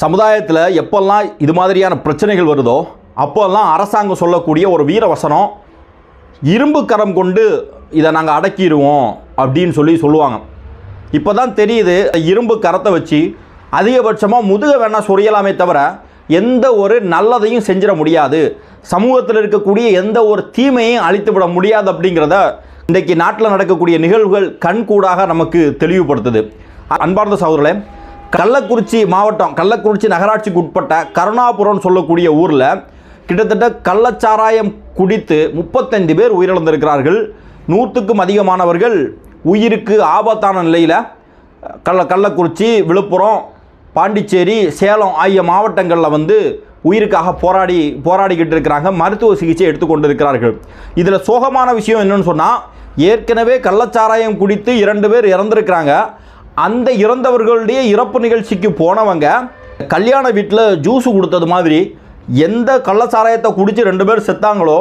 சமுதாயத்தில் எப்பெல்லாம் இது மாதிரியான பிரச்சனைகள் வருதோ அப்போல்லாம் அரசாங்கம் சொல்லக்கூடிய ஒரு வீர வசனம் இரும்பு கரம் கொண்டு இதை நாங்கள் அடக்கிடுவோம் அப்படின்னு சொல்லி சொல்லுவாங்க. இப்போ தான் தெரியுது இரும்பு கரத்தை வச்சு அதிகபட்சமாக முதுக வேணால் சொரியலாமே தவிர எந்த ஒரு நல்லதையும் செஞ்சிட முடியாது. சமூகத்தில் இருக்கக்கூடிய எந்த ஒரு தீமையும் அழித்து விட முடியாது அப்படிங்கிறத இன்றைக்கு நாட்டில் நடக்கக்கூடிய நிகழ்வுகள் கண்கூடாக நமக்கு தெளிவுபடுத்துது. அன்பார்ந்த சகோதரர்களே கள்ளக்குறிச்சி மாவட்டம் கள்ளக்குறிச்சி நகராட்சிக்கு உட்பட்ட கருணாபுரம் சொல்லக்கூடிய ஊரில் கிட்டத்தட்ட கள்ளச்சாராயம் குடித்து முப்பத்தைந்து பேர் உயிரிழந்திருக்கிறார்கள். நூற்றுக்கும் அதிகமானவர்கள் உயிருக்கு ஆபத்தான நிலையில் கள்ள கள்ளக்குறிச்சி விழுப்புரம் பாண்டிச்சேரி சேலம் ஆகிய மாவட்டங்களில் வந்து உயிருக்காக போராடி போராடிக்கிட்டு இருக்கிறாங்க. மருத்துவ சிகிச்சை எடுத்துக்கொண்டு இருக்கிறார்கள் இதில் சோகமான விஷயம் என்னென்னு சொன்னால் ஏற்கனவே கள்ளச்சாராயம் குடித்து இரண்டு பேர் இறந்திருக்கிறாங்க. அந்த இறந்தவர்களுடைய இறப்பு நிகழ்ச்சிக்கு போனவங்க கல்யாண வீட்டில் ஜூஸு கொடுத்தது மாதிரி எந்த கள்ளச்சாராயத்தை குடித்து ரெண்டு பேர் செத்தாங்களோ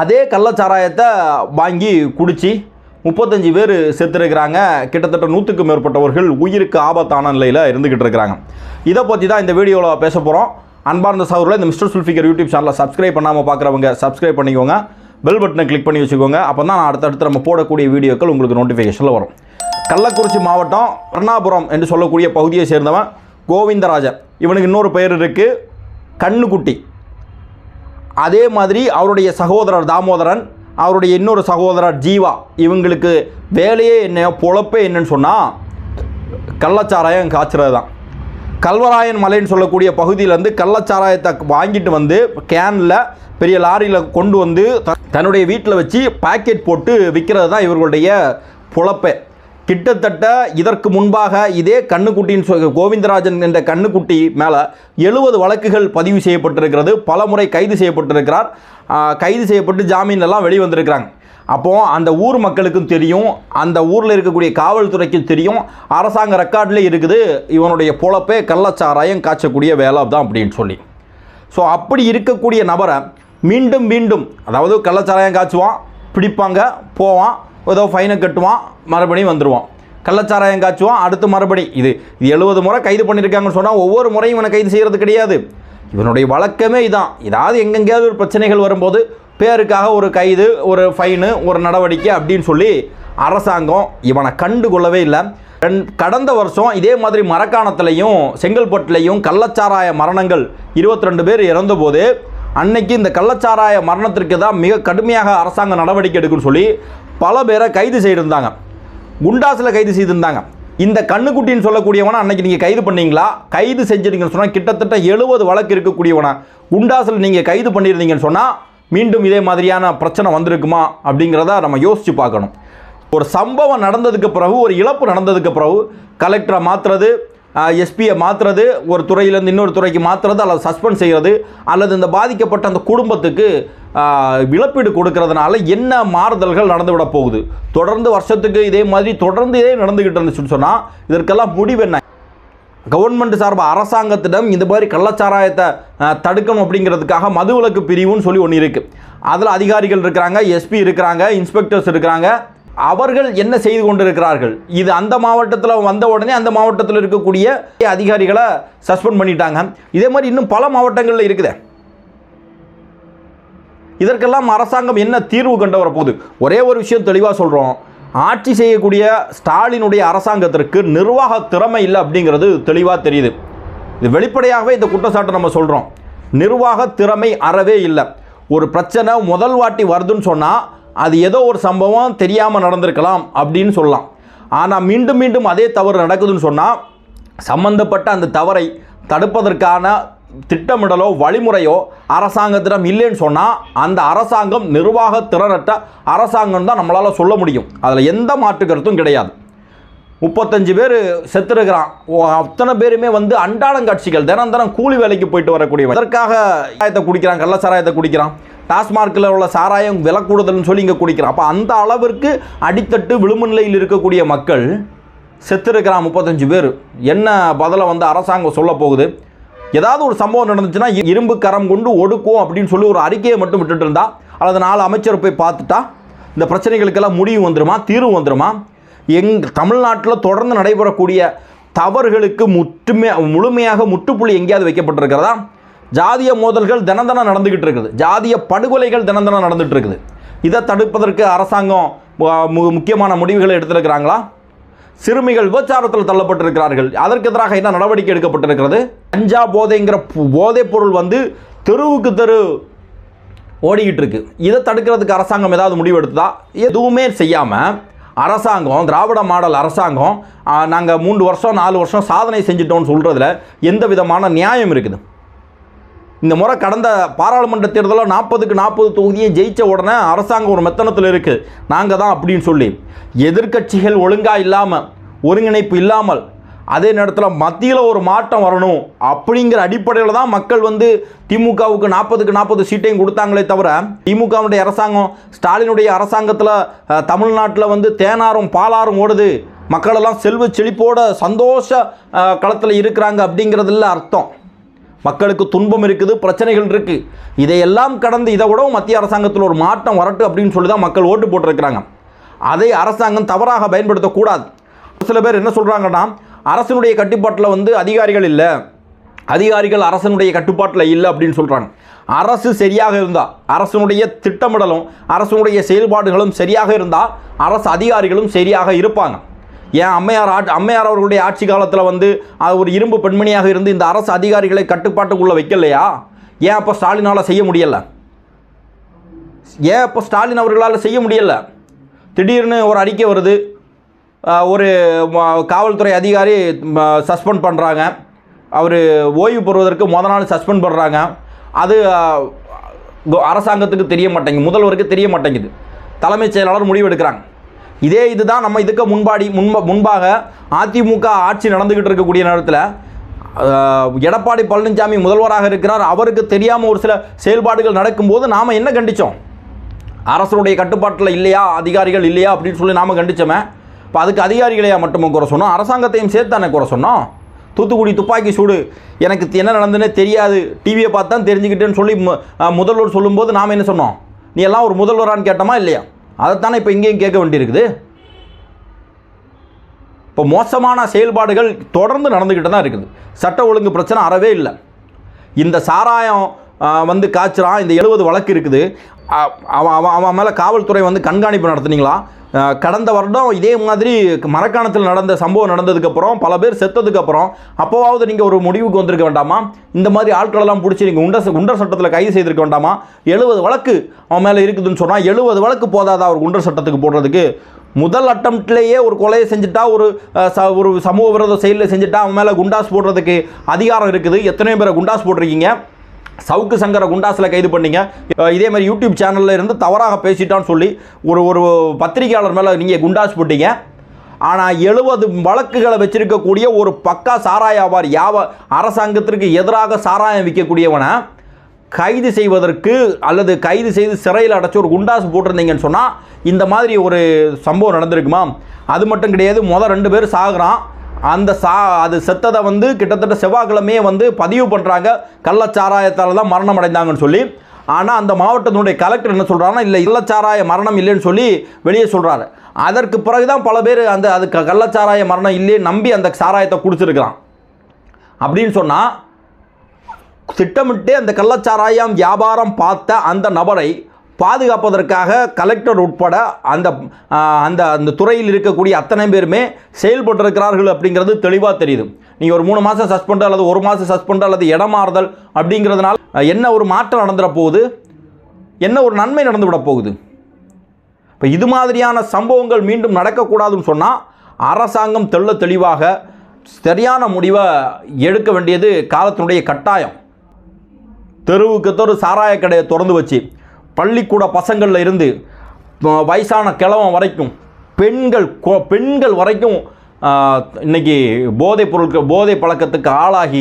அதே கள்ளச்சாராயத்தை வாங்கி குடித்து முப்பத்தஞ்சு பேர் செத்துருக்கிறாங்க. கிட்டத்தட்ட நூற்றுக்கு மேற்பட்டவர்கள் உயிருக்கு ஆபத்தான நிலையில் இருந்துக்கிட்டு இருக்கிறாங்க. இதை பற்றி தான் இந்த வீடியோவில் பேச போகிறோம் அன்பார்ந்த சகோதரில் இந்த மிஸ்டர் சுல்ஃபிகர் யூடியூப் சேனலில் சப்ஸ்கிரைப் பண்ணாமல் பார்க்குறவங்க சப்ஸ்கிரைப் பண்ணிக்கோங்க. பெல் பட்டனை கிளிக் பண்ணி வச்சுக்கோங்க. அப்போ தான் அடுத்தடுத்து நம்ம போடக்கூடிய வீடியோக்கள் உங்களுக்கு நோட்டிஃபிகேஷனில் வரும். கள்ளக்குறிச்சி மாவட்டம் கருணாபுரம் என்று சொல்லக்கூடிய பகுதியை சேர்ந்தவன் கோவிந்தராஜன். இவனுக்கு இன்னொரு பெயர் இருக்குது கண்ணுக்குட்டி. அதே மாதிரி அவருடைய சகோதரர் தாமோதரன் அவருடைய இன்னொரு சகோதரர் ஜீவா இவங்களுக்கு வேலையே என்ன பொழப்பே என்னன்னு சொன்னால் கள்ளச்சாராயம் காய்ச்சறது தான் கல்வராயன் மலைன்னு சொல்லக்கூடிய பகுதியிலேருந்து கள்ளச்சாராயத்தை வாங்கிட்டு வந்து கேனில் பெரிய லாரியில் கொண்டு வந்து த- தன்னுடைய வீட்டில் வச்சு பாக்கெட் போட்டு விற்கிறது தான் இவர்களுடைய பொழப்பே. கிட்டத்தட்ட இதற்கு முன்பாக இதே கண்ணுக்குட்டியின் சொல் கோவிந்தராஜன் என்ற கண்ணுக்குட்டி மேலே எழுபது வழக்குகள் பதிவு செய்யப்பட்டிருக்கிறது. பல முறை கைது செய்யப்பட்டிருக்கிறார். கைது செய்யப்பட்டு ஜாமீன் எல்லாம் வெளிவந்திருக்கிறாங்க. அப்போது அந்த ஊர் மக்களுக்கும் தெரியும். அந்த ஊரில் இருக்கக்கூடிய காவல்துறைக்கும் தெரியும். அரசாங்க ரெக்கார்ட்லேயே இருக்குது. இவனுடைய பொழப்பே கள்ளச்சாராயம் காய்ச்சக்கூடிய வேலை தான் அப்படின்னு சொல்லி. ஸோ அப்படி இருக்கக்கூடிய நபரை மீண்டும் மீண்டும் அதாவது கள்ளச்சாராயம் காய்ச்சுவான் பிடிப்பாங்க போவான். ஏதோ ஃபைனை கட்டுவான் மறுபடியும் வந்துடுவான் கள்ளச்சாராயம் காய்ச்சுவான் அடுத்து மறுபடி இது. இது எழுபது முறை கைது பண்ணியிருக்காங்கன்னு சொன்னால் ஒவ்வொரு முறையும் இவனை கைது செய்கிறது கிடையாது. இவனுடைய வழக்கமே இதான். ஏதாவது எங்கெங்கேயாவது ஒரு பிரச்சனைகள் வரும்போது பேருக்காக ஒரு கைது ஒரு ஃபைனு ஒரு நடவடிக்கை அப்படின்னு சொல்லி அரசாங்கம் இவனை கண்டு கொள்ளவே இல்லை கடந்த வருஷம் இதே மாதிரி மரக்காணத்துலையும் செங்கல்பட்டுலையும் கள்ளச்சாராய மரணங்கள் 22 பேர் இறந்தபோது அன்னைக்கு இந்த கள்ளச்சாராய மரணத்திற்கு தான் மிக கடுமையாக அரசாங்கம் நடவடிக்கை எடுக்குன்னு சொல்லி பல பேரை கைது செய்திருந்தாங்க. குண்டாஸில் கைது செய்திருந்தாங்க. இந்த கண்ணுக்குட்டின்னு சொல்லக்கூடியவனை அன்னைக்கு நீங்கள் கைது பண்ணீங்களா? கைது செஞ்சிருங்கன்னு சொன்னால் கிட்டத்தட்ட எழுபது வழக்கு இருக்கக்கூடியவனை? குண்டாஸில் நீங்கள் கைது பண்ணியிருந்தீங்கன்னு சொன்னால் மீண்டும் இதே மாதிரியான பிரச்சனை வந்திருக்குமா? அப்படிங்கிறத நம்ம யோசித்து பார்க்கணும். ஒரு சம்பவம் நடந்ததுக்கு பிறகு ஒரு இழப்பு நடந்ததுக்கு பிறகு கலெக்டரை மாற்றுறது எஸ்பியை மாற்றுறது ஒரு துறையிலேருந்து இன்னொரு துறைக்கு மாற்றுறது அல்லது சஸ்பெண்ட் செய்கிறது அல்லது இந்த பாதிக்கப்பட்ட அந்த குடும்பத்துக்கு விழப்பீடு இழப்பீடு கொடுக்கறதுனால என்ன மாறுதல்கள் நடந்துவிட போகுது? தொடர்ந்து வருஷத்துக்கு இதே மாதிரி தொடர்ந்து இதே நடந்துக்கிட்டு இருந்துச்சுன்னு சொன்னால் இதற்கெல்லாம் முடிவு என்ன? கவர்மெண்ட் சார்பாக அரசாங்கத்திடம் இந்த மாதிரி கள்ளச்சாராயத்தை தடுக்கணும் அப்படிங்கிறதுக்காக மதுவிலக்கு பிரிவுன்னு சொல்லி ஒன்று இருக்குது அதில் அதிகாரிகள் இருக்கிறாங்க எஸ்பி இருக்கிறாங்க இன்ஸ்பெக்டர்ஸ் இருக்கிறாங்க. அவர்கள் என்ன செய்து கொண்டிருக்கிறார்கள்? இது அந்த மாவட்டத்தில் வந்த உடனே அந்த மாவட்டத்தில் இருக்கக்கூடிய அதிகாரிகளை சஸ்பெண்ட் பண்ணிட்டாங்க. இதே மாதிரி இன்னும் பல மாவட்டங்களில் இருக்குது. இதற்கெல்லாம் அரசாங்கம் என்ன தீர்வு கண்டு வரப்போகுது? ஒரே ஒரு விஷயம் தெளிவாக சொல்கிறோம் ஆட்சி செய்யக்கூடிய ஸ்டாலினுடைய அரசாங்கத்திற்கு நிர்வாக திறமை இல்லை அப்படிங்கிறது தெளிவாக தெரியுது. இது வெளிப்படையாகவே இந்த குற்றச்சாட்டை நம்ம சொல்கிறோம் நிர்வாக திறமை அறவே இல்லை. ஒரு பிரச்சனை முதல் வாட்டி வருதுன்னு சொன்னால் அது ஏதோ ஒரு சம்பவம் தெரியாமல் நடந்திருக்கலாம் அப்படின்னு சொல்லலாம். ஆனால் மீண்டும் மீண்டும் அதே தவறு நடக்குதுன்னு சொன்னால் சம்பந்தப்பட்ட அந்த தவறை தடுப்பதற்கான திட்டமிடலோ வழிமுறையோ அரசாங்கத்திடம் இல்லைன்னு சொன்னால் அந்த அரசாங்கம் நிர்வாக திறனற்ற அரசாங்கம் தான் நம்மளால் சொல்ல முடியும். அதில் எந்த மாற்று கருத்தும் கிடையாது. முப்பத்தஞ்சு பேர் செத்துருக்கிறான். ஓ, அத்தனை பேருமே வந்து அன்றாடங்காட்சிகள் தினம் தினம் கூலி வேலைக்கு போயிட்டு வரக்கூடியவன். அதற்காக சாராயத்தை குடிக்கிறான் கள்ள சாராயத்தை குடிக்கிறான். டாஸ்மார்க்கில் உள்ள சாராயம் விலை கூடுதல்னு சொல்லி இங்கே குடிக்கிறான். அப்போ அந்த அளவிற்கு அடித்தட்டு விளிம்பு நிலையில் இருக்கக்கூடிய மக்கள் செத்துருக்கிறான் முப்பத்தஞ்சு பேர். என்ன பதிலை வந்து அரசாங்கம் சொல்ல போகுது? ஏதாவது ஒரு சம்பவம் நடந்துச்சுன்னா இரும்பு கரம் கொண்டு ஒடுக்கும் அப்படின்னு சொல்லி ஒரு அறிக்கையை மட்டும் விட்டுட்டு இருந்தா அல்லது நாலு அமைச்சர் போய் பார்த்துட்டா இந்த பிரச்சனைகளுக்கெல்லாம் முடிவு வந்துருமா தீர்வு வந்துருமா? எங் தமிழ்நாட்டில் தொடர்ந்து நடைபெறக்கூடிய தவறுகளுக்கு முற்றுமே முழுமையாக முற்றுப்புள்ளி எங்கேயாவது வைக்கப்பட்டிருக்கிறதா? ஜாதிய மோதல்கள் தினந்தனம் நடந்துக்கிட்டு இருக்குது. ஜாதிய படுகொலைகள் தினந்தனம் நடந்துகிட்டு இருக்குது. இதை தடுப்பதற்கு அரசாங்கம் மு- முக்கியமான முடிவுகளை எடுத்திருக்கிறாங்களா? சிறுமிகள் விபச்சாரத்தில் தள்ளப்பட்டிருக்கிறார்கள். அதற்கு எதிராக என்ன நடவடிக்கை எடுக்கப்பட்டிருக்கிறது? கஞ்சா போதைங்கிற பு- போதைப் பொருள் வந்து தெருவுக்கு தெரு ஓடிக்கிட்டு இருக்கு. இதை தடுக்கிறதுக்கு அரசாங்கம் ஏதாவது முடிவு எடுத்ததா? எதுவுமே செய்யாமல் அரசாங்கம் திராவிட மாடல் அரசாங்கம் நாங்கள் மூன்று வருஷம் நாலு வருஷம் சாதனை செஞ்சிட்டோம்னு சொல்கிறதுல எந்த விதமான நியாயம் இருக்குது? இந்த முறை கடந்த பாராளுமன்ற தேர்தலில் நாற்பதுக்கு நாற்பது தொகுதியை ஜெயித்த உடனே அரசாங்கம் ஒரு மெத்தனத்தில் இருக்குது நாங்கள் தான் அப்படின்னு சொல்லி. எதிர்க்கட்சிகள் ஒழுங்காக இல்லாமல் ஒருங்கிணைப்பு இல்லாமல் அதே நேரத்தில் மத்தியில் ஒரு மாற்றம் வரணும் அப்படிங்கிற அடிப்படையில் தான் மக்கள் வந்து திமுகவுக்கு நாற்பதுக்கு நாற்பது சீட்டையும் கொடுத்தாங்களே தவிர திமுகவுடைய அரசாங்கம் ஸ்டாலினுடைய அரசாங்கத்தில் தமிழ்நாட்டில் வந்து தேனாரும் பாலாரும் ஓடுது. மக்களெல்லாம் செல்வ செழிப்போட சந்தோஷ களத்தில் இருக்கிறாங்க அப்படிங்கிறதுல அர்த்தம். மக்களுக்கு துன்பம் இருக்குது பிரச்சனைகள் இருக்குது இதையெல்லாம் கடந்து இதை விடவும் மத்திய அரசாங்கத்தில் ஒரு மாற்றம் வரட்டும் அப்படின்னு சொல்லி தான் மக்கள் ஓட்டு போட்டிருக்கிறாங்க. அதை அரசாங்கம் தவறாக பயன்படுத்தக்கூடாது. சில பேர் என்ன சொல்கிறாங்கன்னா அரசனுடைய கட்டுப்பாட்டில் வந்து அதிகாரிகள் இல்லை. அதிகாரிகள் அரசனுடைய கட்டுப்பாட்டில் இல்லை அப்படின்னு சொல்கிறாங்க அரசு சரியாக இருந்தால் அரசனுடைய திட்டமிடலும் அரசனுடைய செயல்பாடுகளும் சரியாக இருந்தால் அரசு அதிகாரிகளும் சரியாக இருப்பாங்க. ஏன் அம்மையார் ஆட் அம்மையார் அவர்களுடைய ஆட்சி காலத்தில் வந்து அது ஒரு இரும்பு பெண்மணியாக இருந்து இந்த அரசு அதிகாரிகளை கட்டுப்பாட்டுக்குள்ளே வைக்கலையா? ஏன் அப்போ ஸ்டாலினால் செய்ய முடியலை? ஏன் அப்போ ஸ்டாலின் அவர்களால் செய்ய முடியல? திடீர்னு ஒரு அறிக்கை வருது ஒரு காவல்துறை அதிகாரி சஸ்பெண்ட் பண்ணுறாங்க அவர் ஓய்வு பெறுவதற்கு முத நாள் சஸ்பெண்ட் பண்ணுறாங்க அது அரசாங்கத்துக்கு தெரிய மாட்டேங்குது முதல்வருக்கு தெரிய மாட்டேங்குது தலைமைச் செயலாளர் முடிவு எடுக்கிறாங்க இதே இதுதான் நம்ம இதுக்கு முன்பாடி முன்ப முன்பாக அதிமுக ஆட்சி நடந்துக்கிட்டு இருக்கக்கூடிய நேரத்தில் எடப்பாடி பழனிசாமி முதல்வராக இருக்கிறார். அவருக்கு தெரியாமல் ஒரு சில செயல்பாடுகள் நடக்கும்போது நாம் என்ன கண்டித்தோம் அரசனுடைய கட்டுப்பாட்டில் இல்லையா? அதிகாரிகள் இல்லையா? அப்படின்னு சொல்லி நாம் கண்டிச்சோமே. இப்போ அதுக்கு அதிகாரிகளையா மட்டும் குறை சொன்னோம். அரசாங்கத்தையும் சேர்த்து தானே குறை சொன்னோம். தூத்துக்குடி துப்பாக்கி சூடு எனக்கு என்ன நடந்துன்னே தெரியாது. டிவியை பார்த்து தான் தெரிஞ்சுக்கிட்டேன்னு சொல்லி முதல்வர் சொல்லும்போது நாம் என்ன சொன்னோம்? நீ எல்லாம் ஒரு முதல்வரான்னு கேட்டோமா இல்லையா? அதைத்தானே இப்போ இங்கேயும் கேட்க வேண்டியிருக்குது. இப்போ மோசமான செயல்பாடுகள் தொடர்ந்து நடந்துக்கிட்டு தான் இருக்குது. சட்ட ஒழுங்கு பிரச்சனை அறவே இல்லை. இந்த சாராயம் வந்து காய்ச்சிறான் இந்த எழுபது வழக்கு இருக்குது. அவன் அவன் அவன் மேலே காவல்துறை வந்து கண்காணிப்பு நடத்துனீங்களா? கடந்த வருடம் இதே மாதிரி மரக்காணத்தில் நடந்த சம்பவம் நடந்ததுக்கப்புறம் பல பேர் செத்ததுக்கப்புறம் அப்போவாவது நீங்கள் ஒரு முடிவுக்கு வந்திருக்க வேண்டாமா? இந்த மாதிரி ஆட்களெல்லாம் பிடிச்சி நீங்கள் உண்டர் ச- குண்டர் சட்டத்தில் கைது செய்திருக்க வேண்டாமா? எழுபது வழக்கு அவன் மேலே இருக்குதுன்னு சொன்னால் எழுபது வழக்கு போதாதா அவர் குண்டர் சட்டத்துக்கு போடுறதுக்கு? முதல் அட்டம்ப்ட்லேயே ஒரு கொலையை செஞ்சுட்டா ஒரு ச- ஒரு சமூக விரோத செயலில் செஞ்சுட்டா அவன் மேலே குண்டாஸ் போடுறதுக்கு அதிகாரம் இருக்குது. எத்தனையோ பேரை குண்டாஸ் போட்டிருக்கீங்க. சவுக்கு சங்கரை குண்டாஸில் கைது பண்ணீங்க. இதே மாதிரி யூடியூப் சேனலில் இருந்து தவறாக பேசிட்டான்னு சொல்லி ஒரு ஒரு பத்திரிகையாளர் மேலே நீங்கள் குண்டாஸ் போட்டீங்க. ஆனால் எழுபது வழக்குகளை வச்சிருக்கக்கூடிய ஒரு பக்கா சாராய வியாபாரி யாவ அரசாங்கத்திற்கு எதிராக சாராயம் விற்கக்கூடியவனை கைது செய்வதற்கு அல்லது கைது செய்து சிறையில் அடைச்சி ஒரு குண்டாசு போட்டிருந்தீங்கன்னு சொன்னால் இந்த மாதிரி ஒரு சம்பவம் நடந்திருக்குமா? அது மட்டும் கிடையாது மொதல் ரெண்டு பேர் சாகுறான். அந்த சா அது செத்ததை வந்து கிட்டத்தட்ட செவ்வாய்க்கிழமையே வந்து பதிவு பண்ணுறாங்க கள்ளச்சாராயத்தால் தான் மரணம் அடைந்தாங்கன்னு சொல்லி. ஆனால் அந்த மாவட்டத்தினுடைய கலெக்டர் என்ன சொல்கிறாங்கன்னா இல்லை இல்லச்சாராய மரணம் இல்லைன்னு சொல்லி வெளியே சொல்கிறாரு அதற்கு பிறகு தான் பல பேர் அந்த அது கள்ளச்சாராய மரணம் இல்லையே நம்பி அந்த சாராயத்தை குடிச்சிருக்கிறான். அப்படின்னு சொன்னால் திட்டமிட்டு அந்த கள்ளச்சாராயம் வியாபாரம் பார்த்த அந்த நபரை பாதுகாப்பதற்காக கலெக்டர் உட்பட அந்த அந்த அந்த துறையில் இருக்கக்கூடிய அத்தனை பேருமே செயல்பட்டிருக்கிறார்கள் அப்படிங்கிறது தெளிவாக தெரியுது. நீங்கள் ஒரு மூணு மாதம் சஸ்பெண்ட் அல்லது ஒரு மாதம் சஸ்பெண்ட் அல்லது இடமாறுதல் அப்படிங்கிறதுனால என்ன ஒரு மாற்றம் நடந்துட போகுது? என்ன ஒரு நன்மை நடந்து விட போகுது? இப்போ இது மாதிரியான சம்பவங்கள் மீண்டும் நடக்கக்கூடாதுன்னு சொன்னால் அரசாங்கம் தெள்ள தெளிவாக சரியான முடிவை எடுக்க வேண்டியது காலத்தினுடைய கட்டாயம். தெருவுக்கு தெரு சாராய கடையை திறந்து வச்சு பள்ளிக்கூட பசங்களில் இருந்து வயசான கிழவன் வரைக்கும் பெண்கள் பெண்கள் வரைக்கும் இன்றைக்கி இன்னைக்கு போதைப் பொருட்கள் போதை பழக்கத்துக்கு ஆளாகி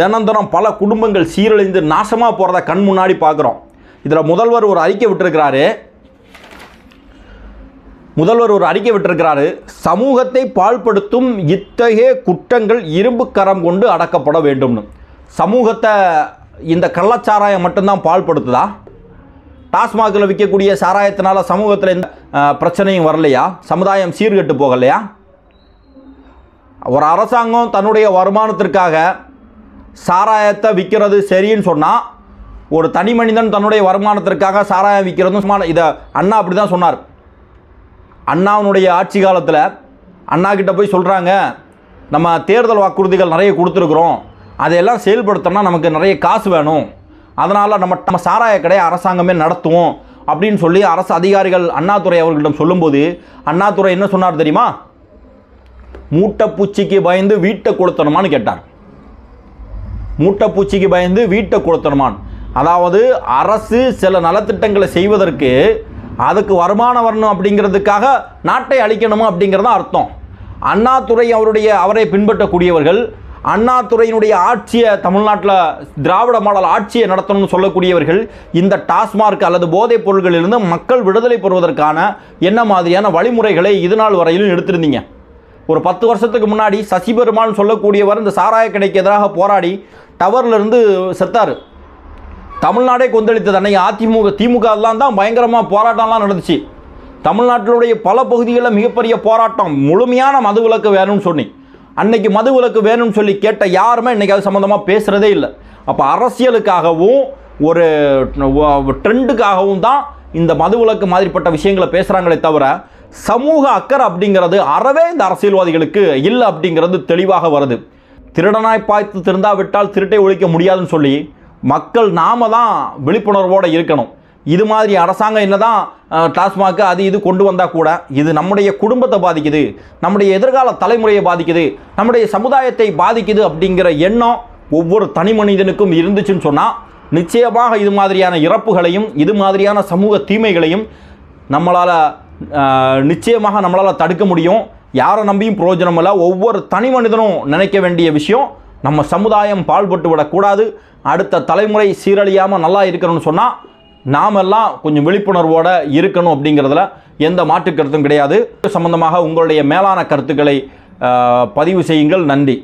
தினம் தினம் பல குடும்பங்கள் சீரழிந்து நாசமாக போகிறத கண் முன்னாடி பார்க்குறோம் இதில் முதல்வர் ஒரு அறிக்கை விட்டுருக்கிறாரு. முதல்வர் ஒரு அறிக்கை விட்டிருக்கிறாரு. சமூகத்தை பாழ்படுத்தும் இத்தகைய குற்றங்கள் இரும்பு கரம் கொண்டு அடக்கப்பட வேண்டும்னு. சமூகத்தை இந்த கள்ளச்சாராயம் மட்டும்தான் பாழ்படுத்துதா? டாஸ்மாகில் விற்கக்கூடிய சாராயத்தினால சமூகத்தில் எந்த பிரச்சனையும் வரலையா? சமுதாயம் சீர்கெட்டு போகலையா? ஒரு அரசாங்கம் தன்னுடைய வருமானத்திற்காக சாராயத்தை விற்கிறது சரின்னு சொன்னால் ஒரு தனி மனிதன் தன்னுடைய வருமானத்திற்காக சாராயம் விற்கிறதும் சும்மா இதை அண்ணா அப்படி தான் சொன்னார். அண்ணாவினுடைய ஆட்சி காலத்தில் அண்ணா கிட்ட போய் சொல்கிறாங்க நம்ம தேர்தல் வாக்குறுதிகள் நிறைய கொடுத்துருக்குறோம். அதையெல்லாம் செயல்படுத்தோம்னா நமக்கு நிறைய காசு வேணும். அதனால் நம்ம நம்ம சாராய கடையை அரசாங்கமே நடத்துவோம் அப்படின்னு சொல்லி அரசு அதிகாரிகள் அண்ணாதுரை அவர்களிடம் சொல்லும்போது அண்ணாதுரை என்ன சொன்னார் தெரியுமா? மூட்டைப்பூச்சிக்கு பயந்து வீட்டை கொளுத்தணுமான்னு கேட்டார். மூட்டைப்பூச்சிக்கு பயந்து வீட்டை கொளுத்தணுமான். அதாவது அரசு சில நலத்திட்டங்களை செய்வதற்கு அதுக்கு வருமானம் வரணும் அப்படிங்கிறதுக்காக நாட்டை அழிக்கணுமா அப்படிங்கிறது தான் அர்த்தம். அண்ணாதுரை அவருடைய அவரை பின்பற்றக்கூடியவர்கள் அண்ணாதுறையினுடைய ஆட்சியை தமிழ்நாட்டில் திராவிட மாடல் ஆட்சியை நடத்தணும்னு சொல்லக்கூடியவர்கள் இந்த டாஸ்மார்க் அல்லது போதைப் பொருள்களிலிருந்து மக்கள் விடுதலை பெறுவதற்கான என்ன மாதிரியான வழிமுறைகளை இது நாள் வரையிலும் எடுத்திருந்தீங்க? ஒரு பத்து வருஷத்துக்கு முன்னாடி சசிபெருமான் சொல்லக்கூடியவர் இந்த சாராய கடைக்கு எதிராக போராடி டவர்லேருந்து செத்தார். தமிழ்நாடே கொந்தளித்தது அன்னைக்கு அதிமுக திமுக எல்லாம் தான் பயங்கரமாக போராட்டம்லாம் நடந்துச்சு. தமிழ்நாட்டினுடைய பல பகுதிகளில் மிகப்பெரிய போராட்டம் முழுமையான மதுவிலக்கு வேணும்னு சொன்னி அன்னைக்கு மதுவிலக்கு வேணும்னு சொல்லி கேட்ட யாருமே இன்றைக்கி அது சம்மந்தமாக பேசுகிறதே இல்லை. அப்போ அரசியலுக்காகவும் ஒரு ட்ரெண்டுக்காகவும் தான் இந்த மதுவிலக்கு மாதிரிப்பட்ட விஷயங்களை பேசுகிறாங்களே தவிர சமூக அக்கறை அப்படிங்கிறது அறவே இந்த அரசியல்வாதிகளுக்கு இல்லை அப்படிங்கிறது தெளிவாக வருது. திருடனாய் பாய்த்து திருந்தாவிட்டால் திருட்டை ஒழிக்க முடியாதுன்னு சொல்லி மக்கள் நாம தான் விழிப்புணர்வோடு இருக்கணும். இது மாதிரி அரசாங்கம் என்னதான் தான் டாஸ்மாக் அது இது கொண்டு வந்தால் கூட இது நம்முடைய குடும்பத்தை பாதிக்குது நம்முடைய எதிர்கால தலைமுறையை பாதிக்குது நம்முடைய சமுதாயத்தை பாதிக்குது அப்படிங்கிற எண்ணம் ஒவ்வொரு தனி மனிதனுக்கும் இருந்துச்சுன்னு சொன்னால் நிச்சயமாக இது மாதிரியான இறப்புகளையும் இது மாதிரியான சமூக தீமைகளையும் நம்மளால் நிச்சயமாக நம்மளால் தடுக்க முடியும். யாரை நம்பியும் பிரயோஜனம் இல்லை. ஒவ்வொரு தனி மனிதனும் நினைக்க வேண்டிய விஷயம் நம்ம சமுதாயம் பாழ்பட்டு விடக்கூடாது. அடுத்த தலைமுறை சீரழியாமல் நல்லா இருக்கணும்னு சொன்னால் நாமெல்லாம் கொஞ்சம் விழிப்புணர்வோடு இருக்கணும் அப்படிங்கிறதுல எந்த மாற்று கருத்தும் கிடையாது. சம்பந்தமாக உங்களுடைய மேலான கருத்துக்களை பதிவு செய்யுங்கள். நன்றி.